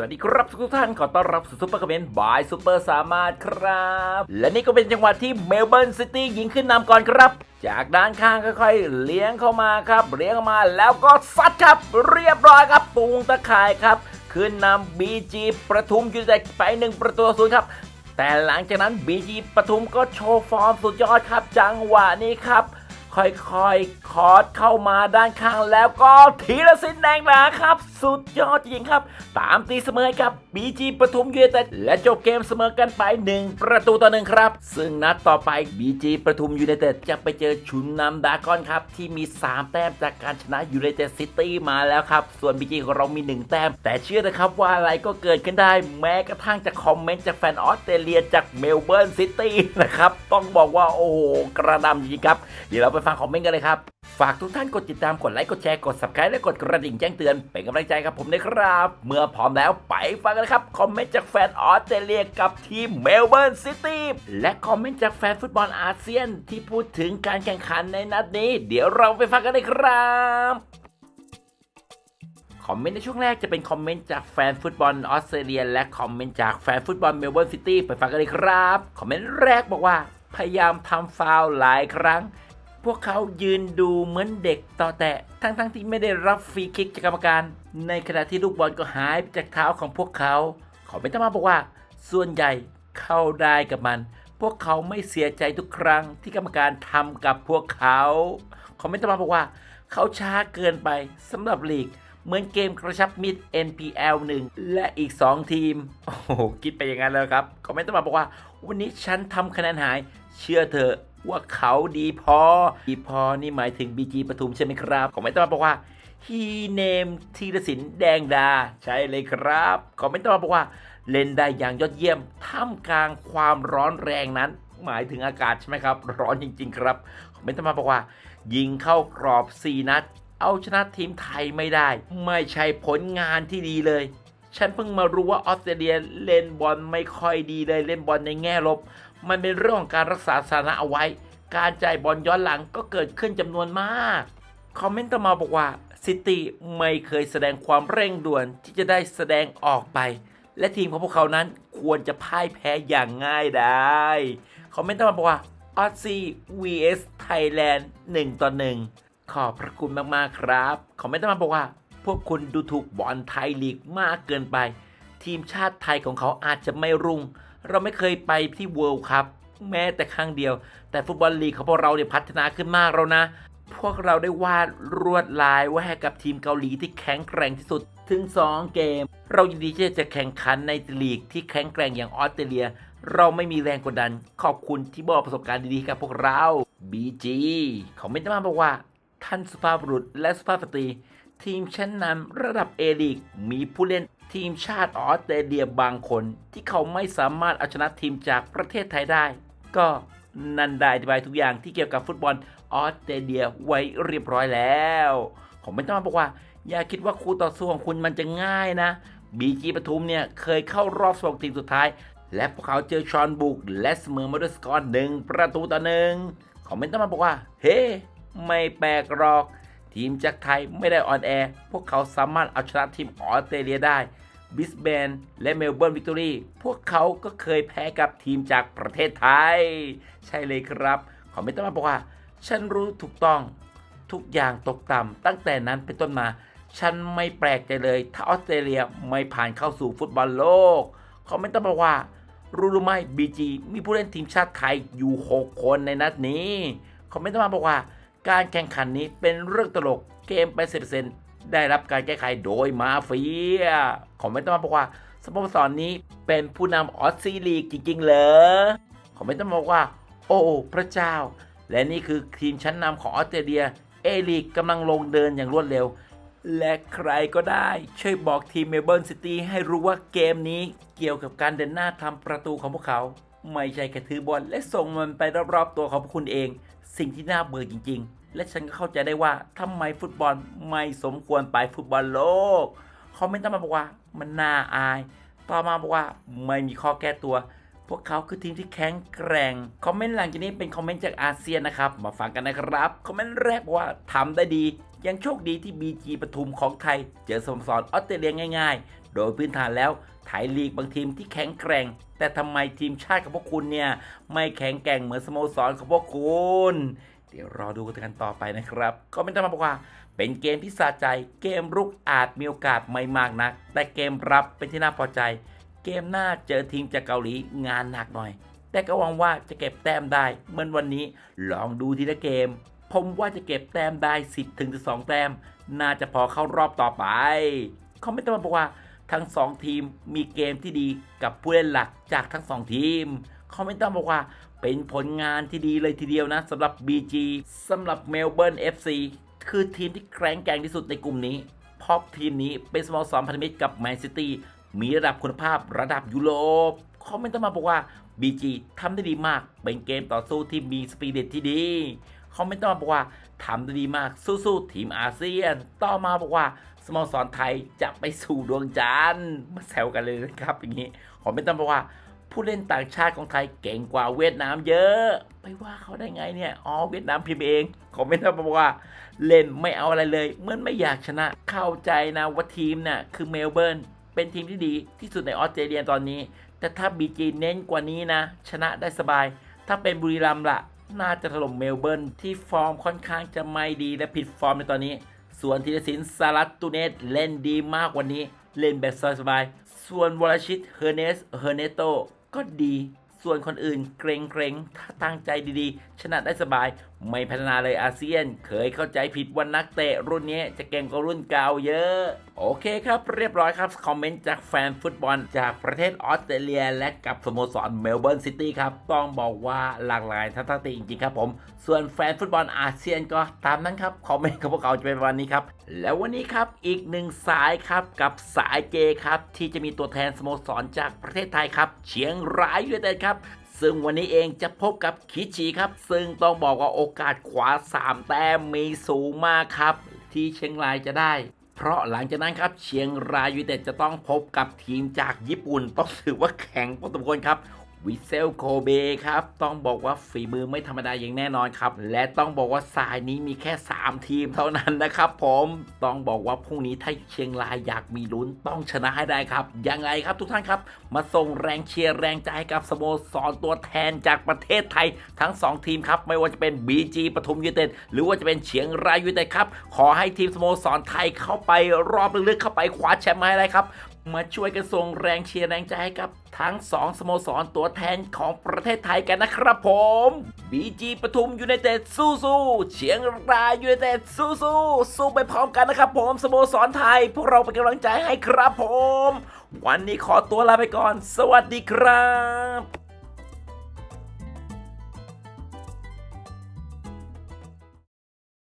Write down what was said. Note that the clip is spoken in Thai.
วัสดีครับทุกท่านขอต้อนรับสู่ซุปเปอร์คอมเมนต์บายซุปเปอร์สามารถครับ และนี่ก็เป็นจังหวะที่เมลเบิร์นซิตี้ยิงขึ้นนำก่อนครับ จากด้านข้างค่อยๆ เลี้ยงเข้ามาครับ เลี้ยงเข้ามาแล้วก็ซัดครับ เรียบร้อยครับปูงตะข่ายครับ ขึ้นนำบีจีประทุมยูไนเต็ดไปหนึ่งประตูศูนย์ครับแต่หลังจากนั้นบีจีประทุมก็โชว์ฟอร์มสุดยอดครับ จังหวะนี้ครับ ค่อยๆ คอร์ดเข้ามาด้านข้างแล้วก็ทีละสินแดงหนาครับ สุดยอดจริงครับ ตามตีเสมอกับบีจีปทุมยูไนเต็ดและจบเกมเสมอกันไป 1 ประตูต่อหนึ่งครับ ซึ่งนัดต่อไปบีจีปทุมยูไนเต็ดจะไปเจอชุนนำดากอนครับ ที่มี 3 แต้มจากการชนะยูไนเต็ดซิตี้มาแล้วครับ ส่วนบีจีของเรามี 1 แต้ม แต่เชื่อนะครับว่าอะไรก็เกิดขึ้นได้แม้กระทั่งจากคอมเมนต์จากแฟนออสเตรเลียจากเมลเบิร์นซิตี้นะครับต้องบอกว่าโอ้โหกระหนำจริงครับเดี๋ยวเราไปฟังคอมเมนต์กันเลยครับ ฝากทุกท่านกดติดตามกดไลค์กดแชร์กด subscribe และกดกระดิ่งแจ้งเตือนเป็นกำลังใจกับผมด้วยครับ เมื่อพร้อมแล้วไปฟังกันเลยครับ คอมเมนต์จากแฟนออสเตรเลียกับทีมเมลเบิร์นซิตี้และคอมเมนต์จากแฟนฟุตบอลอาเซียนที่พูดถึงการแข่งขันในนัดนี้ เดี๋ยวเราไปฟังกันเลยครับคอมเมนต์ในช่วงแรกจะเป็นคอมเมนต์จากแฟนฟุตบอลออสเตรเลีย และคอมเมนต์จากแฟนฟุตบอลเมลเบิร์นซิตี้ไปฟังกันเลยครับ คอมเมนต์แรกบอกว่า พยายามทำฟาวล์หลายครั้ง พวกเขายืนดูเหมือนเด็กต่อแตะ ทั้งๆทที่ไม่ได้รับฟรีคิกจากกรรมการ ในขณะที่ลูกบอลก็หายไปจากเท้าของพวกเขาคอมเมนต์ต่อมาบอกว่า ส่วนใหญ่เข้าได้กับมัน พวกเขาไม่เสียใจทุกครั้งที่กรรมการทำกับพวกเขาคอมเมนต์ต่อมาบอกว่า เขาช้าเกินไปสำหรับลีก เหมือนเกมกระชับมิตร NPL 1 และอีก 2 ทีม โอ้โหคิดไปอย่างนั้นแล้วครับคอมเมนต์ต่อมาบอกว่า วันนี้ฉันทำคะแนนหาย เชื่อเถอะ ว่าเขาดีพอ ดีพอนี่หมายถึง BG ปทุมใช่ไหมครับคอมเมนต์ต่อมาบอกว่า he name ธีรศิลป์แดงดา ใช่เลยครับคอมเมนต์ต่อมาบอกว่า เล่นได้อย่างยอดเยี่ยม ท่ามกลางความร้อนแรงนั้น หมายถึงอากาศใช่ไหมครับ ร้อนจริง ๆ ครับคอมเมนต์ต่อมาบอกว่า ยิงเข้ากรอบ 4 นัด เอาชนะทีมไทยไม่ได้ ไม่ใช่ผลงานที่ดีเลย ฉันเพิ่งมารู้ว่าออสเตรเลียเล่นบอลไม่ค่อยดีเลยเล่นบอลในแง่ลบ มันเป็นเรื่องของการรักษาสถานะเอาไว้ การจ่ายบอลย้อนหลังก็เกิดขึ้นจำนวนมาก คอมเมนต์ต่อมาบอกว่าซิตี้ไม่เคยแสดงความเร่งด่วนที่จะได้แสดงออกไป และทีมของพวกเขานั้นควรจะพ่ายแพ้อย่างง่ายได้ คอมเมนต์ต่อมาบอกว่าออซซี่ vs Thailand 1ต่อ1ขอบพระคุณมาก ๆ ครับ คอมเมนต์ต่อมาบอกว่า พวกคุณดูถูกบอลไทยลีกมากเกินไป ทีมชาติไทยของเขาอาจจะไม่รุ่ง เราไม่เคยไปที่เวิลด์คัพแม้แต่ครั้งเดียว แต่ฟุตบอลลีกของพวกเราเนี่ยพัฒนาขึ้นมากแล้วนะ พวกเราได้วาดรวดลายไว้ให้กับทีมเกาหลีที่แข็งแกร่งที่สุดถึง 2 เกม เรายินดีที่จะแข่งขันในลีกที่แข็งแกร่งอย่างออสเตรเลีย เราไม่มีแรงกดดัน ขอบคุณที่มอบประสบการณ์ดีๆกับพวกเรา BG คอมเมนต์มาบอกว่า ท่านสุภาพบุรุษและสุภาพสตรี ทีมชั้นนำระดับเอลีกมีผู้เล่นทีมชาติออสเตรเลียบางคน ที่เขาไม่สามารถเอาชนะทีมจากประเทศไทยได้ ก็นันได้อธิบายทุกอย่างที่เกี่ยวกับฟุตบอลออสเตรเลียไว้เรียบร้อยแล้ว ผมไม่ต้องมาบอกว่า อย่าคิดว่าคู่ต่อสู้ของคุณมันจะง่ายนะบีจีปทุมเนี่ยเคยเข้ารอบสองทีมสุดท้าย และพวกเขาเจอชอนบุก และเสมอมาด้วยสกอร์หนึ่งประตูต่อหนึ่งคอมเมนต์ต้องมาบอกว่า เฮ้ไม่แปลกหรอก ทีมจากไทยไม่ได้ออนแอร์ พวกเขาสามารถเอาชนะทีมออสเตรเลียได้บิสเบนและเมลเบิร์นวิกตอรี่พวกเขาก็เคยแพ้กับทีมจากประเทศไทย ใช่เลยครับคอมเมนต์ต้องมาบอกว่า ฉันรู้ถูกต้องทุกอย่างตกต่ำตั้งแต่นั้นเป็นต้นมา ฉันไม่แปลกใจเลย ถ้าออสเตรเลียไม่ผ่านเข้าสู่ฟุตบอลโลกคอมเมนต์ต้องบอกว่า รู้หรือไม่บีจีมีผู้เล่นทีมชาติไทยอยู่ 6 คนในนัดนี้คอมเมนต์ต้องมาบอกว่า การแข่งขันนี้เป็นเรื่องตลกเกมไปสิบเซนได้รับการแก้ไขโดยมาเฟียคอมเมนต์ต้องมาบอกว่าสโมสรนนี้เป็นผู้นำออสซีลีกจริง ๆ เหรอคอมเมนต์ต้องบอกว่า โอ้พระเจ้า และนี่คือทีมชั้นนำของออสเตรเลียเอลีกกำลังลงเดินอย่างรวดเร็ว และใครก็ได้ ช่วยบอกทีมเมลเบิร์นซิตี้ให้รู้ว่าเกมนี้เกี่ยวกับการเดินหน้าทำประตูของพวกเขา ไม่ใช่แค่ถือบอลและส่งมันไปรอบๆตัวของคุณเอง สิ่งที่น่าเบื่อจริง ๆ และฉันก็เข้าใจได้ว่าทำไมฟุตบอลไม่สมควรไปฟุตบอลโลกคอมเมนต์ต่อมาบอกว่ามันน่าอาย ต่อมาบอกว่าไม่มีข้อแก้ตัว พวกเขาคือทีมที่แข็งแกร่งคอมเมนต์หลังจากนี้เป็นคอมเมนต์จากอาเซียนนะครับมาฟังกันนะครับคอมเมนต์แรกบอกว่าทำได้ดียังโชคดีที่ BG ปทุมของไทย เจอสโมสรออสเตรเลียง่าย ๆ โดยพื้นฐานแล้วไทยลีกบางทีมที่แข็งแกร่ง แต่ทำไมทีมชาติของพวกคุณเนี่ย ไม่แข็งแกร่งเหมือนสโมสรของพวกคุณ เดี๋ยวรอดูกันต่อไปนะครับคอมเมนต์มาบอกว่า เป็นเกมที่สะใจ เกมรุกอาจมีโอกาสไม่มากนัก แต่เกมรับเป็นที่น่าพอใจ เกมหน้าเจอทีมจากเกาหลีงานหนักหน่อย แต่ก็หวังว่าจะเก็บแต้มได้เหมือนวันนี้ลองดูทีละเกมผมว่าจะเก็บแต้มได้ 10ถึง12 แต้ม น่าจะพอเข้ารอบต่อไป คอมเมนต์มาบอกว่า ทั้ง 2 ทีมมีเกมที่ดีกับผู้เล่นหลักจากทั้ง 2 ทีมคอมเมนต์มาบอกว่าเป็นผลงานที่ดีเลยทีเดียวนะสำหรับ BG สำหรับเมลเบิร์น FC คือทีมที่แข็งแกร่งที่สุดในกลุ่มนี้ เพราะทีมนี้เป็นสโมสรพันธมิตรกับแมนซิตี้มีระดับคุณภาพระดับยุโรปคอมเมนต์มาบอกว่า BG ทำได้ดีมาก เป็นเกมต่อสู้ที่มีสปิริตที่ดี คอมเมนต์ต่อมาบอกว่าทำได้ดีมากสู้ๆทีมอาเซียน ต่อมาบอกว่าสโมสรไทยจะไปสู่ดวงจันทร์มาแซวกันเลยนะครับอย่างนี้คอมเมนต์ต่อมาบอกว่าผู้เล่นต่างชาติของไทยเก่งกว่าเวียดนามเยอะ ไปว่าเขาได้ไงเนี่ย อ๋อเวียดนามพิมพ์เองคอมเมนต์ต่อมาบอกว่า เล่นไม่เอาอะไรเลยเหมือนไม่อยากชนะ เข้าใจนะว่าทีมน่ะคือเมลเบิร์น เป็นทีมที่ดีที่สุดในออสเตรเลียตอนนี้ แต่ถ้าบีจีเน้นกว่านี้นะ ชนะได้สบาย ถ้าเป็นบุรีรัมย์ล่ะ น่าจะถล่มเมลเบิร์นที่ฟอร์มค่อนข้างจะไม่ดีและผิดฟอร์มในตอนนี้ ส่วนธีรศิลป์สารัตตูเนสเล่นดีมากกว่านี้ เล่นแบบสบายๆส่วนวรชิตเฮอร์เนสเฮอร์เนโตก็ดี ส่วนคนอื่นเกรงเกรงๆถ้าตั้งใจดีๆ ชนะได้สบาย ไม่พัฒนาเลยอาเซียน เคยเข้าใจผิดว่านักเตะรุ่นนี้จะเก่งกว่ารุ่นเก่าเยอะ โอเคครับ เรียบร้อยครับ คอมเมนต์จากแฟนฟุตบอล จากประเทศออสเตรเลีย และกับสโมสรเมลเบิร์นซิตี้ครับ ต้องบอกว่าหลากหลายทัศนคติจริงๆครับผม ส่วนแฟนฟุตบอลอาเซียนก็ตามนั้นครับ คอมเมนต์ของพวกเขาจะเป็นวันนี้ครับ แล้ววันนี้ครับอีกหนึ่งสายครับกับสายเจครับที่จะมีตัวแทนสโมสรจากประเทศไทยครับเชียงรายยูไนเต็ดครับซึ่งวันนี้เองจะพบกับคิชิครับ ซึ่งต้องบอกว่าโอกาสขวา 3 แต้มมีสูงมากครับ ที่เชียงรายจะได้ เพราะหลังจากนั้นครับเชียงรายยูเต็ดจะต้องพบกับทีมจากญี่ปุ่นต้องถือว่าแข็งพอสมควรครับ วิเซลโคเบครับ ต้องบอกว่าฝีมือไม่ธรรมดาอย่างแน่นอนครับ และต้องบอกว่าสายนี้มีแค่ 3 ทีมเท่านั้นนะครับผมต้องบอกว่าพรุ่งนี้ถ้าเชียงรายอยากมีลุ้นต้องชนะให้ได้ครับ ยังไงครับทุกท่านครับ มาส่งแรงเชียร์แรงใจให้กับสโมสรตัวแทนจากประเทศไทย ทั้ง 2 ทีมครับ ไม่ว่าจะเป็น BG ปทุมยูเต็ดหรือว่าจะเป็นเชียงรายยูเต็ดครับขอให้ทีมสโมสรไทยเข้าไปรอบลึกๆเข้าไปคว้าแชมป์มาให้ได้ครับ มาช่วยกันส่งแรงเชียร์แรงใจให้กับทั้ง2สโมสรตัวแทนของประเทศไทยกันนะครับผม BG ปทุมยูไนเต็ดสู้ๆเชียงรายยูไนเต็ดสู้ๆสู้ไปพร้อมกันนะครับผมสโมสรไทย พวกเราเป็นกำลังใจให้ครับผม วันนี้ขอตัวลาไปก่อน สวัสดีครับ